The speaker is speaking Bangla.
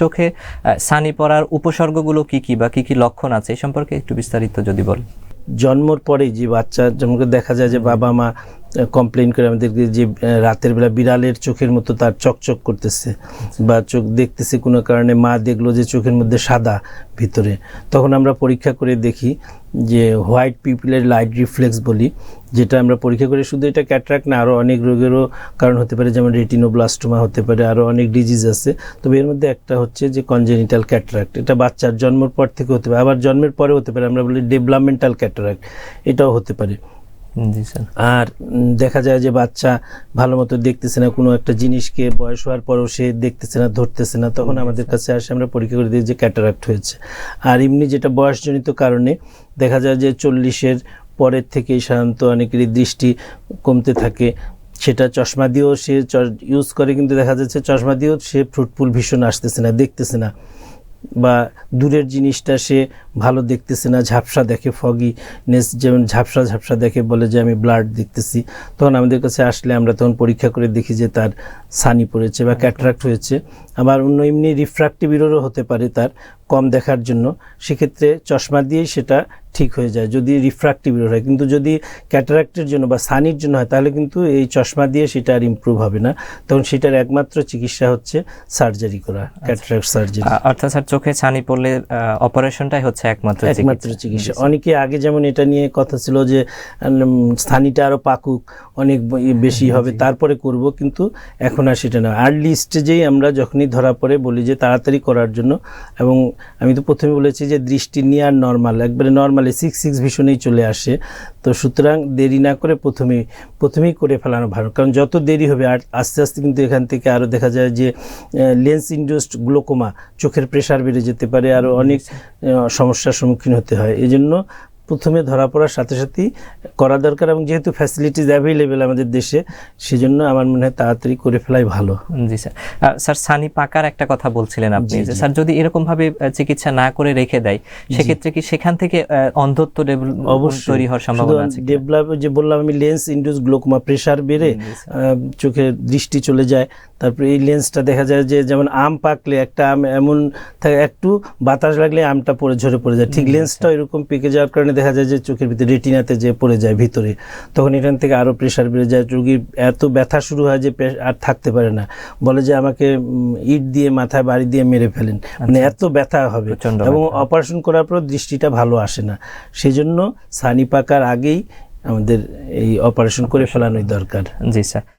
চোখে সানি পড়ার উপসর্গগুলো কি কি বা কি কি লক্ষণ আছে? এই সম্পর্কে একটু বিস্তারিত যদি বল জন্মর পরেই যে বাচ্চা যেমন দেখা যায় যে বাবা মা কমপ্লেন করে আমাদেরকে যে রাতের বেলা বিড়ালের চোখের মতো তার চকচক করতেছে বা চোখ দেখতেছে কোনো কারণে, মা দেখল যে চোখের মধ্যে সাদা ভিতরে। তখন আমরা পরীক্ষা করে দেখি যে, হোয়াইট পিপলের লাইট রিফ্লেক্স বলি, যেটা আমরা পরীক্ষা করে শুধু এটা ক্যাটরাক্ট না আরও অনেক রোগেরও কারণ হতে পারে, যেমন রেটিনোব্লাস্টোমা হতে পারে আরও অনেক ডিজিজ আছে। তবে এর মধ্যে একটা হচ্ছে যে কনজেনিটাল ক্যাটারাক্ট এটা বাচ্চার জন্মের পর থেকে হতে পারে, আবার জন্মের পরে হতে পারে, আমরা বলি ডেভেলপমেন্টাল ক্যাটারাক্ট এটাও হতে পারে। আর দেখা যায় যে বাচ্চা ভালো মতো দেখতেছে না কোনো একটা জিনিসকে বয়স হওয়ার পরও সে দেখতেছে না ধরতেছে না তখন আমাদের কাছে আসে আমরা পরীক্ষা করে দিই যে ক্যাটারাক্ট হয়েছে। আর এমনি যেটা বয়সজনিত কারণে দেখা যায় যে চল্লিশের পরের থেকেই সাধারণত অনেকেরই দৃষ্টি কমতে থাকে। সেটা চশমা দিয়েও সে ইউজ করে কিন্তু দেখা যাচ্ছে চশমা দিয়েও সে ফ্রুটফুল ভীষণ আসতেছে না দেখতেছে না। বা দূরের জিনিসটা সে ভালো দেখতেছে না, ঝাপসা দেখে ফগি নেস যেমন ঝাপসা ঝাপসা দেখে বলে যে আমি ব্লাড দেখতেছি, তখন আমাদের কাছে আসলে আমরা তখন পরীক্ষা করে দেখি যে তার সানি পড়েছে বা ক্যাট্রাক্ট হয়েছে। আবার অন্য এমনি রিফ্রাক্টিভ ইরোরও হতে পারে তার কম দেখার জন্য। সেক্ষেত্রে চশমা দিয়েই সেটা ঠিক হয়ে যায় যদি রিফ্রাক্টিভ হয়। কিন্তু যদি ক্যাটারাক্টের জন্য বা সানির জন্য হয় তাহলে কিন্তু এই চশমা দিয়ে সেটা আর ইমপ্রুভ হবে না। তখন সেটার একমাত্র চিকিৎসা হচ্ছে সার্জারি করা ক্যাটারাক্ট সার্জারি অর্থাৎ স্যার চোখে ছানি পড়লে অপারেশনটাই হচ্ছে একমাত্র একমাত্র চিকিৎসা। অনেকে আগে যেমন এটা নিয়ে কথা ছিল যে উম, স্থানীয়টা আরও পাকুক অনেক বেশি হবে তারপরে করব কিন্তু এখন আর সেটা না। আর্লি স্টেজেই আমরা যখনই ধরা পড়ে বলি যে তাড়াতাড়ি করার জন্য এবং আমি তো প্রথমে বলেছি যে দৃষ্টি নিয়ে আর নর্মাল একবারে নর্মালি সিক্স সিক্স ভীষণেই চলে আসে। তো সুতরাং দেরি না করে প্রথমেই প্রথমেই করে ফেলানো ভালো। কারণ যত দেরি হবে আর আস্তে আস্তে কিন্তু এখান থেকে আরও দেখা যায় যে লেন্স ইন্ডোস্ট গ্লোকোমা চোখের প্রেশার বেড়ে যেতে পারে আরও অনেক সমস্যার সম্মুখীন হতে হয়। এই জন্য প্রথমে ধরা পড়ার সাথে সাথেই করা দরকার এবং যেহেতু ফ্যাসিলিটিস অ্যাভেলেবেল আমাদের দেশে সেজন্য আমার মনে হয় তাড়াতাড়ি করে ফেলাই ভালো। জি স্যার। স্যার সানি পাকার একটা কথা বলছিলেন আপনি যে স্যার যদি এরকম ভাবে চিকিৎসা না করে রেখে দেয় সেক্ষেত্রে কি সেখান থেকে অন্ধত্ব ডেভেল- তৈরি হওয়ার সম্ভাবনা আছে ডেভেলপ যে বললাম আমি লেন্স ইন্ডুস গ্লোকমা প্রেশার বেড়ে চোখে দৃষ্টি চলে যায়। তারপরে এই লেন্সটা দেখা যায় যে যেমন আম পাকলে একটা আম এমন একটু বাতাস লাগলে আমটা পড়ে ঝরে পড়ে যায়। ঠিক লেন্সটা এরকম পেকে যাওয়ার কারণে দেখা যায় যে চোখের ভিতরে রেটিনাতে যে পড়ে যায় ভিতরে তখন এখান থেকে আরও প্রেশার বেড়ে যায় রোগীর এত ব্যথা শুরু হয় যে আর থাকতে পারে না। বলে যে আমাকে ইট দিয়ে মাথায় বাড়ি দিয়ে মেরে ফেলেন। মানে এত ব্যথা হবে। এবং অপারেশন করার পর দৃষ্টিটা ভালো আসে না। সেই জন্য সানি পাকার আগেই আমাদের এই অপারেশন করে ফেলানোই দরকার। জি স্যার